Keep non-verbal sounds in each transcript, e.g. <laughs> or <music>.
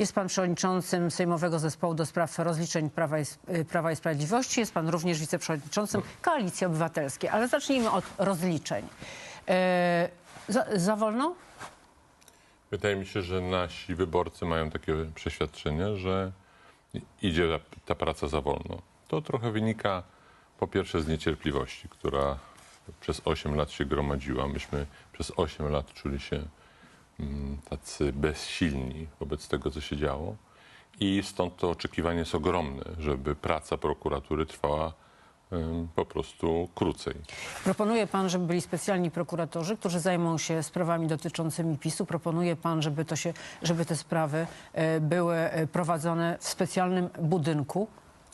Jest pan przewodniczącym Sejmowego Zespołu do Spraw Rozliczeń Prawa i, Prawa i Sprawiedliwości. Jest pan również wiceprzewodniczącym Koalicji Obywatelskiej. Ale zacznijmy od rozliczeń. E, za, za wolno? Wydaje mi się, że nasi wyborcy mają takie przeświadczenie, że idzie ta, ta praca za wolno. To trochę wynika po pierwsze z niecierpliwości, która przez 8 lat się gromadziła. Myśmy przez 8 lat czuli się tacy bezsilni wobec tego, co się działo. I stąd to oczekiwanie jest ogromne, żeby praca prokuratury trwała po prostu krócej. Proponuje pan, żeby byli specjalni prokuratorzy, którzy zajmą się sprawami dotyczącymi PiSu. Proponuje pan, żeby, to się, żeby te sprawy e, były e, prowadzone w specjalnym budynku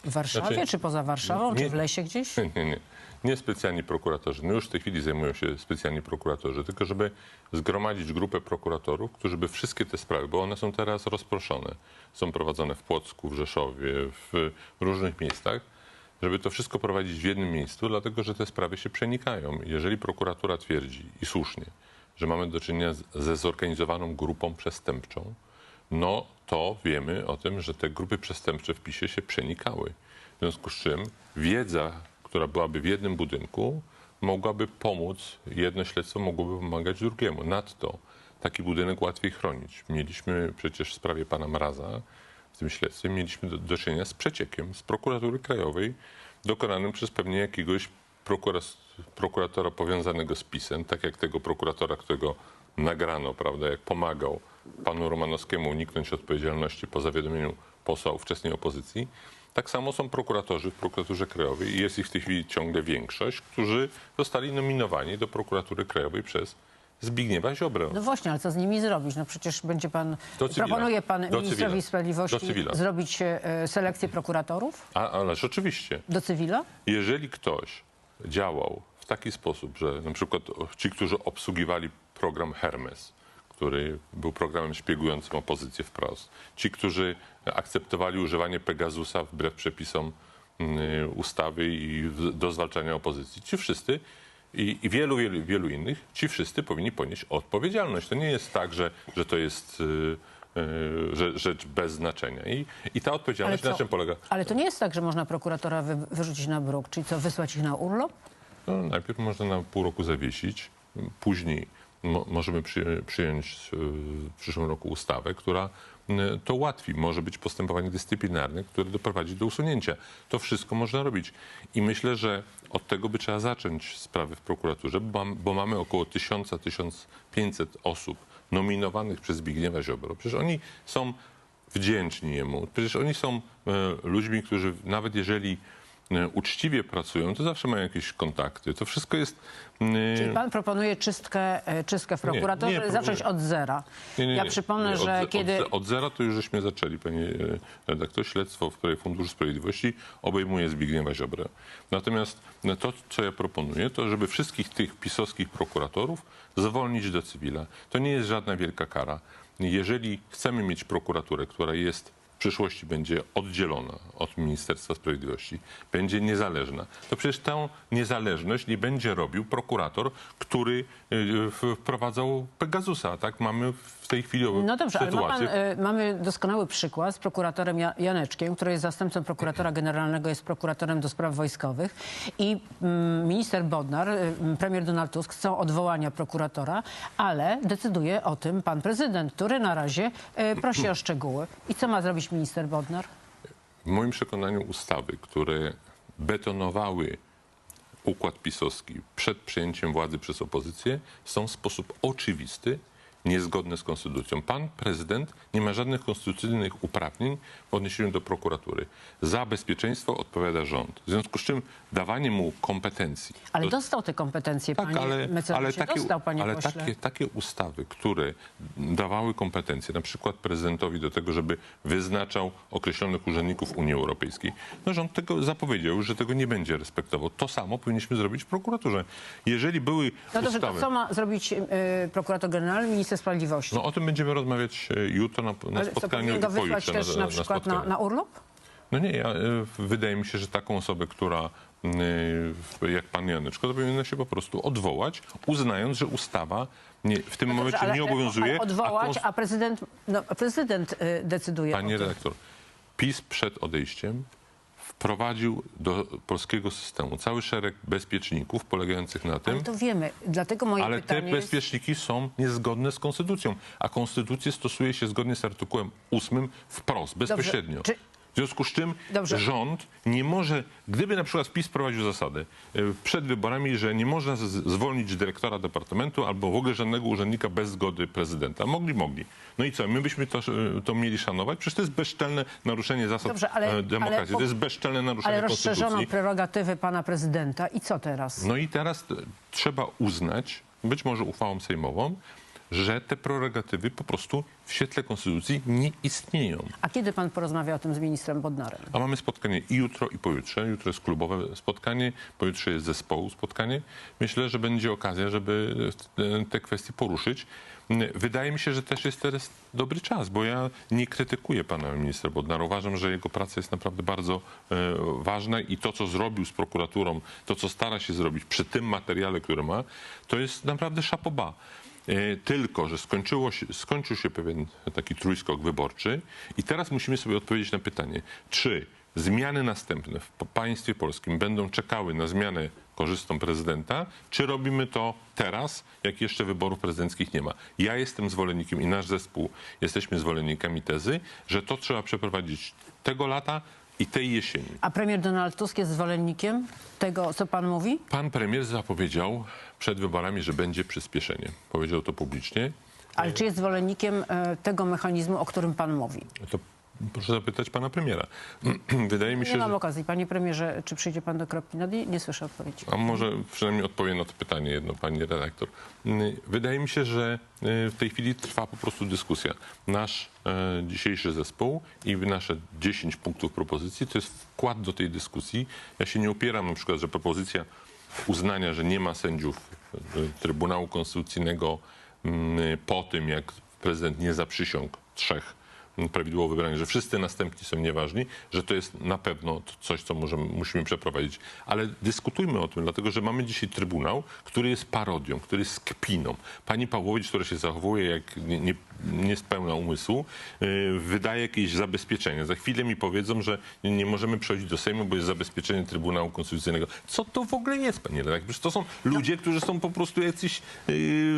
w Warszawie, Znaczy, czy poza Warszawą, nie- czy w lesie gdzieś? <laughs> Nie, nie. Nie specjalni prokuratorzy. No już w tej chwili zajmują się specjalni prokuratorzy, tylko żeby zgromadzić grupę prokuratorów, którzy by wszystkie te sprawy, bo one są teraz rozproszone, są prowadzone w Płocku, w Rzeszowie, w różnych miejscach, żeby to wszystko prowadzić w jednym miejscu, dlatego że te sprawy się przenikają. Jeżeli prokuratura twierdzi, i słusznie, że mamy do czynienia z- ze zorganizowaną grupą przestępczą, no to wiemy o tym, że te grupy przestępcze w PiSie się przenikały. W związku z czym wiedza, która byłaby w jednym budynku, mogłaby pomóc, jedno śledztwo mogłoby pomagać drugiemu. Nadto taki budynek łatwiej chronić. Mieliśmy przecież w sprawie pana Mraza, w tym śledztwie, mieliśmy do, do czynienia z przeciekiem z prokuratury krajowej dokonanym przez pewnie jakiegoś prokura- prokuratora powiązanego z PiSem, tak jak tego prokuratora, którego nagrano, prawda, jak pomagał panu Romanowskiemu uniknąć odpowiedzialności po zawiadomieniu posła ówczesnej opozycji. Tak samo są prokuratorzy w prokuraturze krajowej i jest ich w tej chwili ciągle większość, którzy zostali nominowani do prokuratury krajowej przez Zbigniewa Ziobrę. No właśnie, ale co z nimi zrobić? No przecież będzie pan, proponuje pan Do ministrowi cywila. sprawiedliwości zrobić e, selekcję prokuratorów A, ależ oczywiście. do cywila? Jeżeli ktoś działał w taki sposób, że na przykład ci, którzy obsługiwali program Hermes, który był programem szpiegującym opozycję wprost, ci, którzy akceptowali używanie Pegasusa wbrew przepisom y, ustawy i do zwalczania opozycji, ci wszyscy i, i wielu, wielu, wielu innych, ci wszyscy powinni ponieść odpowiedzialność. To nie jest tak, że, że to jest y, y, rzecz bez znaczenia. I, i ta odpowiedzialność na czym polega? ale to nie jest tak, że można prokuratora wy, wyrzucić na bruk, czyli co, wysłać ich na urlop? No, najpierw można na pół roku zawiesić, później mo możemy przy przyjąć y, w przyszłym roku ustawę, która y, to ułatwi. Może być postępowanie dyscyplinarne, które doprowadzi do usunięcia. To wszystko można robić. I myślę, że od tego by trzeba zacząć sprawy w prokuraturze, bo, bo mamy około 1000-1500 osób nominowanych przez Zbigniewa Ziobro. Przecież oni są wdzięczni jemu. Przecież oni są e, ludźmi, którzy nawet jeżeli e, uczciwie pracują, to zawsze mają jakieś kontakty. To wszystko jest... e, Czyli pan proponuje czystkę, e, czystkę w Nie, nie, zacząć od zera. Nie, nie, ja przypomnę, Nie, że od, kiedy... Od, od zera to już żeśmy zaczęli, panie e, redaktor. Śledztwo, w której Fundusz Sprawiedliwości obejmuje Zbigniewa Ziobrę. Natomiast no, to, co ja proponuję, to żeby wszystkich tych pisowskich prokuratorów zwolnić do cywila. To nie jest żadna wielka kara. Jeżeli chcemy mieć prokuraturę, która jest przyszłości będzie oddzielona od Ministerstwa Sprawiedliwości, będzie niezależna, to przecież tę niezależność nie będzie robił prokurator, który y, wprowadzał Pegasusa. Tak mamy w tej chwili No dobrze, ale ma pan, sytuację. e, mamy doskonały przykład z prokuratorem Ja- Janeczkiem, który jest zastępcą prokuratora generalnego, jest prokuratorem do spraw wojskowych i mm, minister Bodnar, y, premier Donald Tusk chcą odwołania prokuratora, ale decyduje o tym pan prezydent, który na razie prosi o szczegóły. I co ma zrobić minister Bodnar? W moim przekonaniu ustawy, które betonowały układ pisowski przed przejęciem władzy przez opozycję, są w sposób oczywisty niezgodne z konstytucją. Pan prezydent nie ma żadnych konstytucyjnych uprawnień w odniesieniu do prokuratury. Za bezpieczeństwo odpowiada rząd. W związku z czym dawanie mu kompetencji Ale do- dostał te kompetencje, tak, panie ale, ale, takie, dostał, panie ale takie, takie ustawy, które dawały kompetencje na przykład prezydentowi do tego, żeby wyznaczał określonych urzędników Unii Europejskiej, no rząd tego zapowiedział, że tego nie będzie respektował. To samo powinniśmy zrobić w prokuraturze. Jeżeli były No dobrze, ustawy... to co ma zrobić e, prokurator generalny, minister sprawiedliwości? No o tym będziemy rozmawiać e, jutro na, na Ale co, spotkaniu powinien go wysłać pojutrze też na, przykład na, na urlop? No nie, ja, y, wydaje mi się, że taką osobę, która y, jak pan Janeczko, to powinna się po prostu odwołać, uznając, że ustawa nie, w tym momencie Dobrze, nie obowiązuje. ale odwołać, a a prezydent, no, prezydent decyduje Panie redaktor, PiS przed odejściem wprowadził do polskiego systemu cały szereg bezpieczników polegających na tym, Ale to wiemy. Dlatego moje ale te pytanie jest... bezpieczniki są niezgodne z konstytucją, a konstytucję stosuje się zgodnie z artykułem 8 wprost, bezpośrednio. Czy- W związku z czym Dobrze. rząd nie może, gdyby na przykład PiS prowadził zasadę e, przed wyborami, że nie można z- zwolnić dyrektora departamentu albo w ogóle żadnego urzędnika bez zgody prezydenta. Mogli, mogli. No i co, my byśmy to, e, to mieli szanować? Przecież to jest bezczelne naruszenie zasad Dobrze, ale- e, demokracji. ale po- to jest bezczelne naruszenie Ale rozszerzono konstytucji. prerogatywy pana prezydenta i co teraz? No i teraz trzeba uznać, być może uchwałą sejmową, że te prerogatywy po prostu w świetle konstytucji nie istnieją. A kiedy pan porozmawia o tym z ministrem Bodnarem? A mamy spotkanie i jutro, i pojutrze. Jutro jest klubowe spotkanie, pojutrze jest zespołu spotkanie. Myślę, że będzie okazja, żeby te- kwestie poruszyć. Wydaje mi się, że też jest teraz dobry czas, bo ja nie krytykuję pana ministra Bodnara. Uważam, że jego praca jest naprawdę bardzo e, ważna i to, co zrobił z prokuraturą, to, co stara się zrobić przy tym materiale, który ma, to jest naprawdę szapoba. E, Tylko, że skończyło się, skończył się pewien taki trójskok wyborczy i teraz musimy sobie odpowiedzieć na pytanie, czy zmiany następne w państwie polskim będą czekały na zmianę korzystą prezydenta, czy robimy to teraz, jak jeszcze wyborów prezydenckich nie ma. Ja jestem zwolennikiem i nasz zespół jesteśmy zwolennikami tezy, że to trzeba przeprowadzić tego lata i tej jesieni. A premier Donald Tusk jest zwolennikiem tego, co pan mówi? Pan premier zapowiedział przed wyborami, że będzie przyspieszenie. Powiedział to publicznie. Ale czy jest zwolennikiem e, tego mechanizmu, o którym pan mówi? To proszę zapytać pana premiera. <clears throat> Wydaje mi się, Nie mam że... okazji. Panie premierze, czy przyjdzie pan do kropki nad i? Nie słyszę odpowiedzi. A może przynajmniej odpowiem na to pytanie jedno, pani redaktor. Wydaje mi się, że y, w tej chwili trwa po prostu dyskusja. Nasz e, dzisiejszy zespół i nasze 10 punktów propozycji to jest wkład do tej dyskusji. Ja się nie opieram na przykład, że propozycja uznania, że nie ma sędziów e, Trybunału Konstytucyjnego mm, po tym, jak prezydent nie zaprzysiągł trzech prawidłowo wybranych, że wszyscy następni są nieważni, że to jest na pewno coś, co możemy, musimy przeprowadzić. Ale dyskutujmy o tym, dlatego że mamy dzisiaj Trybunał, który jest parodią, który jest kpiną. Pani Pawłowicz, która się zachowuje jak nie, nie, umysłu, yy, wydaje jakieś zabezpieczenie. Za chwilę mi powiedzą, że nie, nie możemy przechodzić do Sejmu, bo jest zabezpieczenie Trybunału Konstytucyjnego. Co to w ogóle jest, panie redaktor? Przecież to są ludzie, którzy są po prostu jacyś yy,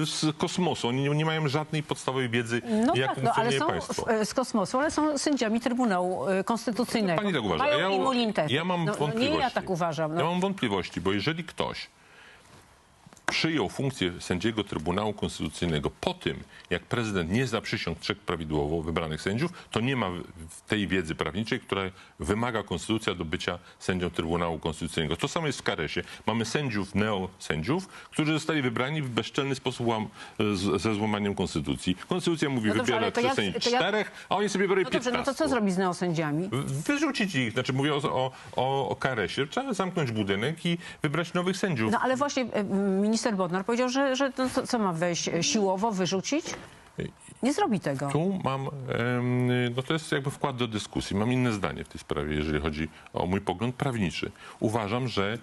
z kosmosu. Oni nie, mają żadnej podstawowej wiedzy, No jak tak, no, ale są państwo. e, z kosmosu, ale są sędziami Trybunału e, Konstytucyjnego. Pani tak uważa. Mają Ja- immunitet. Ja mam no, no, wątpliwości. nie ja tak uważam. Ja No. mam wątpliwości, bo jeżeli ktoś przyjął funkcję sędziego Trybunału Konstytucyjnego po tym, jak prezydent nie zaprzysiągł trzech prawidłowo wybranych sędziów, to nie ma tej wiedzy prawniczej, która wymaga konstytucja do bycia sędzią Trybunału Konstytucyjnego. To samo jest w Karesie. Mamy sędziów, neosędziów, którzy zostali wybrani w bezczelny sposób łam, z, ze złamaniem konstytucji. Konstytucja mówi, No dobrze, wybiera jak- sędziów jak- czterech, a oni sobie biorą no dobrze, no to 15. co zrobić z neosędziami? Wyrzucić ich, znaczy mówię o, o, o, karesie. Trzeba zamknąć budynek i wybrać nowych sędziów. No ale właśnie e, minister Bodnar powiedział, że, że to, co, co ma wejść e, siłowo, wyrzucić? Nie zrobi tego. Tu mam, no to jest jakby wkład do dyskusji. Mam inne zdanie w tej sprawie, jeżeli chodzi o mój pogląd prawniczy. Uważam, że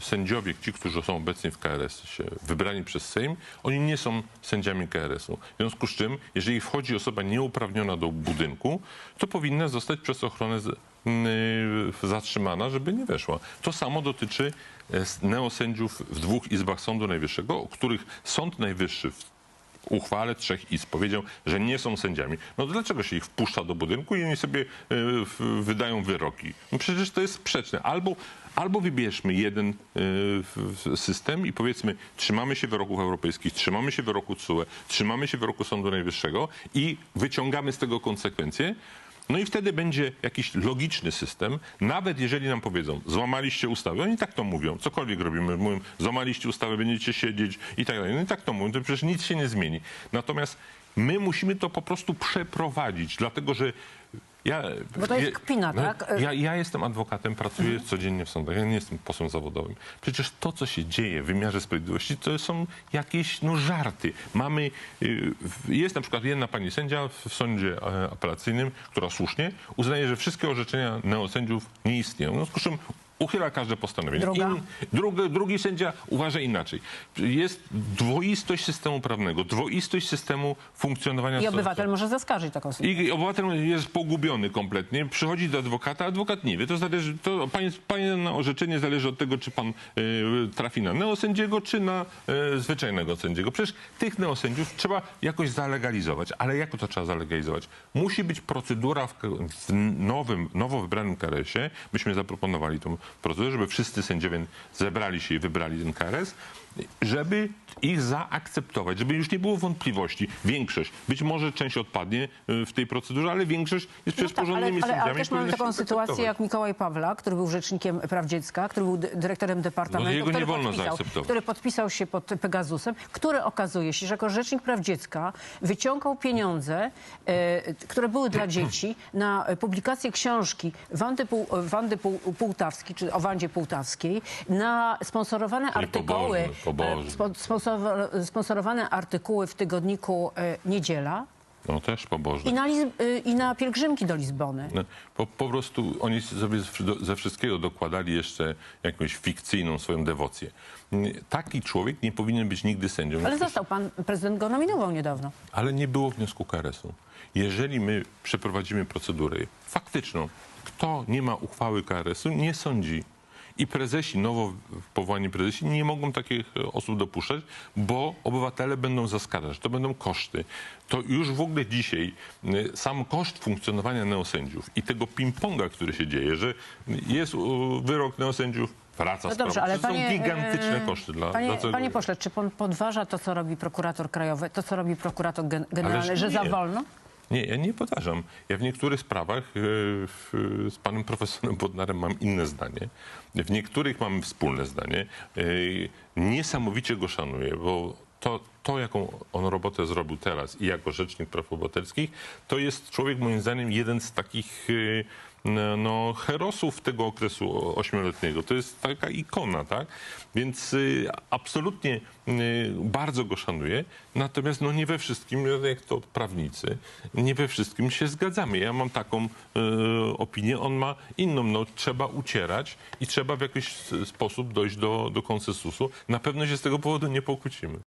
sędziowie, ci, którzy są obecnie w KRS-ie, wybrani przez Sejm, oni nie są sędziami KRS-u. W związku z czym, jeżeli wchodzi osoba nieuprawniona do budynku, to powinna zostać przez ochronę mm, zatrzymana, żeby nie weszła. To samo dotyczy e, neosędziów w dwóch izbach Sądu Najwyższego, o których Sąd Najwyższy w uchwale trzech izb powiedział, że nie są sędziami. No to dlaczego się ich wpuszcza do budynku i oni sobie e, wydają wyroki? No przecież to jest sprzeczne. Albo, albo wybierzmy jeden w- system i powiedzmy, trzymamy się wyroków europejskich, trzymamy się wyroku CUE, trzymamy się wyroku Sądu Najwyższego i wyciągamy z tego konsekwencje. No i wtedy będzie jakiś logiczny system, nawet jeżeli nam powiedzą, złamaliście ustawę, oni tak to mówią, cokolwiek robimy, mówią, złamaliście ustawę, będziecie siedzieć i tak dalej. No i tak to mówią, to przecież nic się nie zmieni. Natomiast my musimy to po prostu przeprowadzić, dlatego że ja, Bo to jest kpina, no, tak? Mhm. Ja, ja jestem adwokatem, pracuję codziennie w sądach, ja nie jestem posłem zawodowym. Przecież to, co się dzieje w wymiarze sprawiedliwości, to są jakieś no, żarty. Mamy, y, jest na przykład jedna pani sędzia w sądzie e, apelacyjnym, która słusznie uznaje, że wszystkie orzeczenia neosędziów nie istnieją. W związku z czym uchyla każde postanowienie. Druga? drugi, drugi sędzia uważa inaczej. Jest dwoistość systemu prawnego, dwoistość systemu funkcjonowania I obywatel może zaskarżyć taką sytuację. I obywatel jest pogubiony kompletnie, przychodzi do adwokata, adwokat nie wie. To zależy, to pani, pana orzeczenie zależy od tego, czy pan e, trafi na neosędziego, czy na e, zwyczajnego sędziego. Przecież tych neosędziów trzeba jakoś zalegalizować. Ale jak to trzeba zalegalizować? Musi być procedura w, w nowym, nowo wybranym KRS-ie. Myśmy zaproponowali tą procedurę, żeby wszyscy sędziowie zebrali się i wybrali ten KRS, żeby ich zaakceptować, żeby już nie było wątpliwości. Większość, być może część odpadnie y, w tej procedurze, ale większość jest przecież tak, ale, porządnymi ale, ale sędziami. też mamy taką sytuację jak Mikołaj Pawla, który był rzecznikiem praw dziecka, który był dy- dyrektorem departamentu, No, jego który, nie wolno podpisał, który podpisał się pod Pegasusem, który okazuje się, że jako rzecznik praw dziecka wyciągał pieniądze, e, które były dla dzieci na publikację książki Wandy, Pół, Wandy Pół, Półtawskiej, czy o Wandzie Półtawskiej, na sponsorowane Czyli artykuły, pobożny, pobożny. e, spo- sponsor- sponsorowane artykuły w tygodniku e, Niedziela No też pobożny. i na, e, i na pielgrzymki do Lizbony. No, Po, po prostu oni sobie ze wszystkiego dokładali jeszcze jakąś fikcyjną swoją dewocję. Taki człowiek nie powinien być nigdy sędzią. Ale został pan, prezydent go nominował niedawno. Ale nie było wniosku KRS-u. Jeżeli my przeprowadzimy procedurę faktyczną, kto nie ma uchwały KRS-u, nie sądzi. I prezesi, nowo powołani prezesi nie mogą takich e, osób dopuszczać, bo obywatele będą zaskarżać. To będą koszty. To już w ogóle dzisiaj sam koszt funkcjonowania neosędziów i tego ping-ponga, który się dzieje, że jest wyrok neosędziów, wraca No dobrze, ale to są panie, gigantyczne e, koszty dla, panie, dla całego panie pośle, czy pan podważa to, co robi prokurator krajowy, to, co robi prokurator gen- generalny, że za nie. wolno? Nie, ja nie podważam. Ja w niektórych sprawach e, z panem profesorem Bodnarem mam inne zdanie. W niektórych mam wspólne zdanie. E, Niesamowicie go szanuję, bo to, to, jaką on robotę zrobił teraz i jako rzecznik praw obywatelskich, to jest człowiek moim zdaniem jeden z takich e, no, herosów tego okresu ośmioletniego. To jest taka ikona, tak? Więc y, absolutnie y, bardzo go szanuję, natomiast no, nie we wszystkim, jak to prawnicy, nie we wszystkim się zgadzamy. Ja mam taką y, opinię, on ma inną. No, trzeba ucierać i trzeba w jakiś sposób dojść do, do konsensusu. Na pewno się z tego powodu nie pokłócimy.